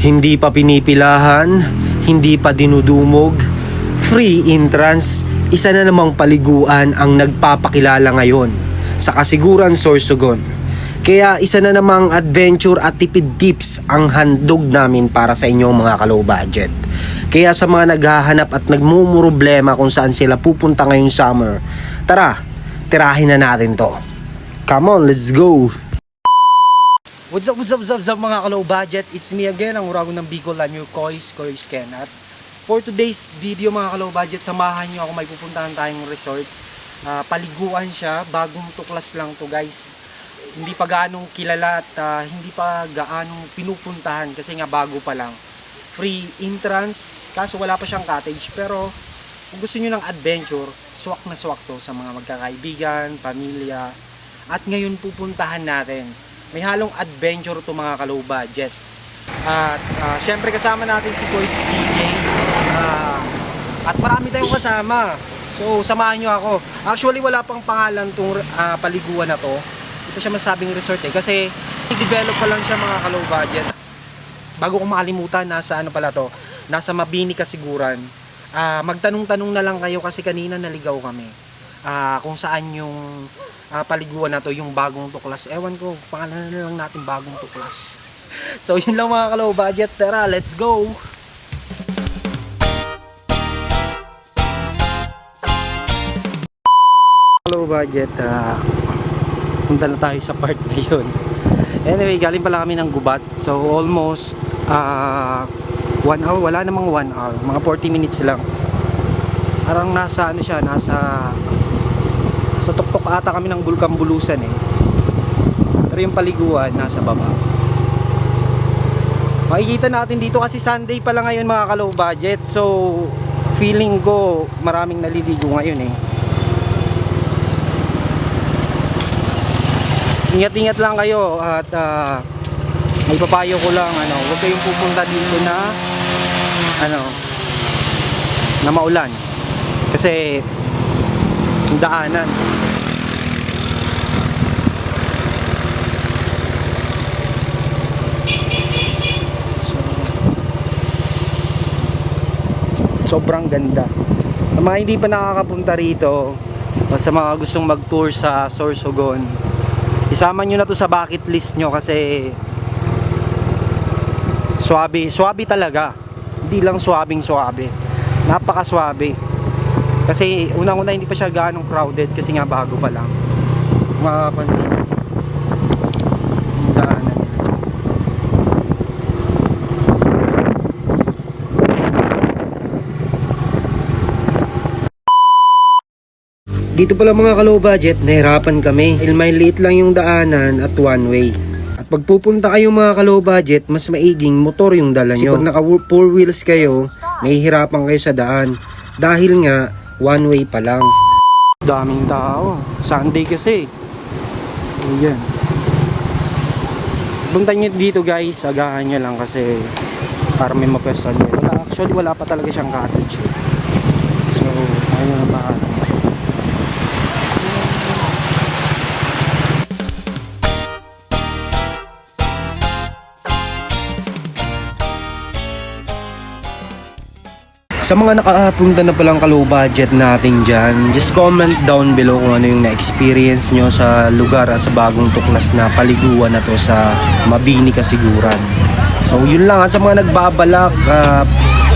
Hindi pa pinipilahan, hindi pa dinudumog, free entrance, isa na namang paliguan ang nagpapakilala ngayon sa Kasiguran Sorsogon. Kaya isa na namang adventure at tipid tips ang handog namin para sa inyong mga kalow budget. Kaya sa mga naghahanap at nagmumroblema kung saan sila pupunta ngayong summer, tara, tirahin na natin to. Come on, let's go! What's up, what's up, what's up, mga kalow budget? It's me again, ang urago ng Bicol and your Kois, Kois Ken. At for today's video mga kalow budget, samahan nyo ako may pupuntahan tayong resort. Ah, paliguan siya, bagong tuklas lang to guys. Hindi pa gaanong kilala at ah, hindi pa gaanong pinupuntahan kasi nga bago pa lang. Free entrance, kaso wala pa siyang cottage. Pero kung gusto nyo ng adventure, swak na swak to sa mga magkakaibigan, pamilya. At ngayon pupuntahan natin may halong adventure to mga kalow budget. At ah, syempre kasama natin si Boys DJ. Ah, at marami tayong kasama. So samahan nyo ako. Actually wala pang pangalan tong ah, paliguan na to. Ito siya masabing resort eh. Kasi i-develop pa lang siya mga kalow budget. Bago ko makalimutan, nasa ano pala to? Nasa Mabini Kasiguran. Ah, magtanong-tanong na lang kayo kasi kanina naligaw kami. Ah, kung saan yung ah, paliguan na to, yung bagong tuklas. Ewan ko, pangalan na lang natin bagong tuklas. So yun lang mga kalow budget. Tara, let's go! Hello budget, ah, punta na tayo sa part na yun. Anyway, galing pala kami ng gubat. So almost ah, one hour, wala namang one hour, mga 40 minutes lang. Parang nasa ano siya, nasa sa tuktok ata kami ng Bulkan Bulusan eh. Pero yung paliguan nasa baba. Makikita natin dito kasi Sunday pa lang ngayon mga kalow budget. So feeling ko maraming naliligo ngayon eh. Ingat-ingat lang kayo at ah, may papayo ko lang ano, huwag kayong pupunta dito na ano na maulan. Kasi daanan sobrang ganda. Sa mga hindi pa nakakapunta rito o sa mga gustong mag-tour sa Sorsogon isama nyo na to sa bucket list nyo kasi swabe, swabe talaga. Hindi lang swabing swabe. Napaka swabe kasi unang-una hindi pa siya ganong crowded kasi nga bago pa lang. Makapansin yung daanan nila dyan. Dito pala mga kalow budget, nahirapan kami. Dahil may liit lang yung daanan at one way. At pag pupunta kayo mga kalow budget, mas maiging motor yung dala nyo. Kasi pag naka four wheels kayo, mahihirapan kayo sa daan. Dahil nga, one way pa lang. Daming tao. Sunday kasi. Ayan. Punta nyo dito guys, agahan nyo lang kasi para may mapwesto nyo. Wala, actually wala pa talaga siyang cottage. Eh. So, ayun ang bahala. Sa mga nakapunta na palang kalow budget natin dyan, just comment down below kung ano yung na-experience nyo sa lugar at sa bagong tuklas na paliguan na to sa Mabini Kasiguran. So yun lang at sa mga nagbabalak ah,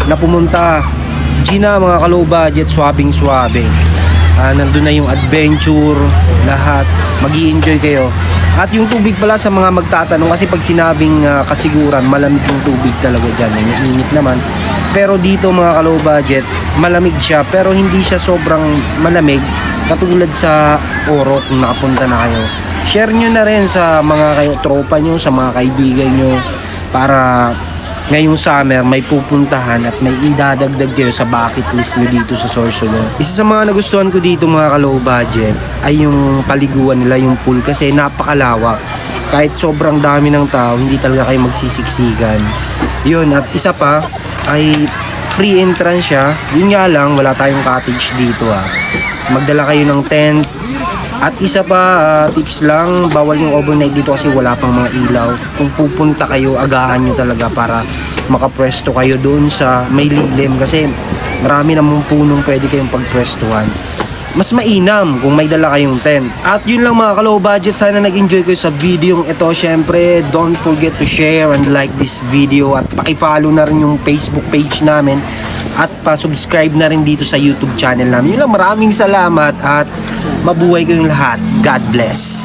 na pumunta, Gina mga kalow budget, swabing swabe. Ah, nandun na yung adventure, lahat, mag enjoy kayo. At yung tubig pala sa mga magtatanong kasi pag sinabing ah, kasiguran, malamig yung tubig talaga dyan. May init naman. Pero dito mga kalow budget, malamig siya pero hindi siya sobrang malamig katulad sa Oro kung nakapunta na kayo. Share nyo na rin sa mga kayo tropa nyo, sa mga kaibigan nyo para ngayong summer may pupuntahan at may idadagdag kayo sa bucket list nyo dito sa Sorsogon. Isa sa mga nagustuhan ko dito mga ka-low budget ay yung paliguan nila, yung pool kasi napakalawak. Kahit sobrang dami ng tao, hindi talaga kayo magsisiksikan. Yun, at isa pa ay free entrance siya. Yun nga lang, wala tayong cottage dito ah. Magdala kayo ng tent, at isa pa, ah, tips lang, bawal yung overnight dito kasi wala pang mga ilaw. Kung pupunta kayo, agahan nyo talaga para makapwesto kayo doon sa may lilim kasi marami namang punong pwede kayong pagpwestuhan mas mainam kung may dala kayong tent. At yun lang mga ka-low budget, sana nag-enjoy kayo sa video ito. Syempre, don't forget to share and like this video at paki-follow na rin yung Facebook page namin at pa-subscribe na rin dito sa YouTube channel namin. Yun lang, maraming salamat at mabuhay kayong lahat. God bless.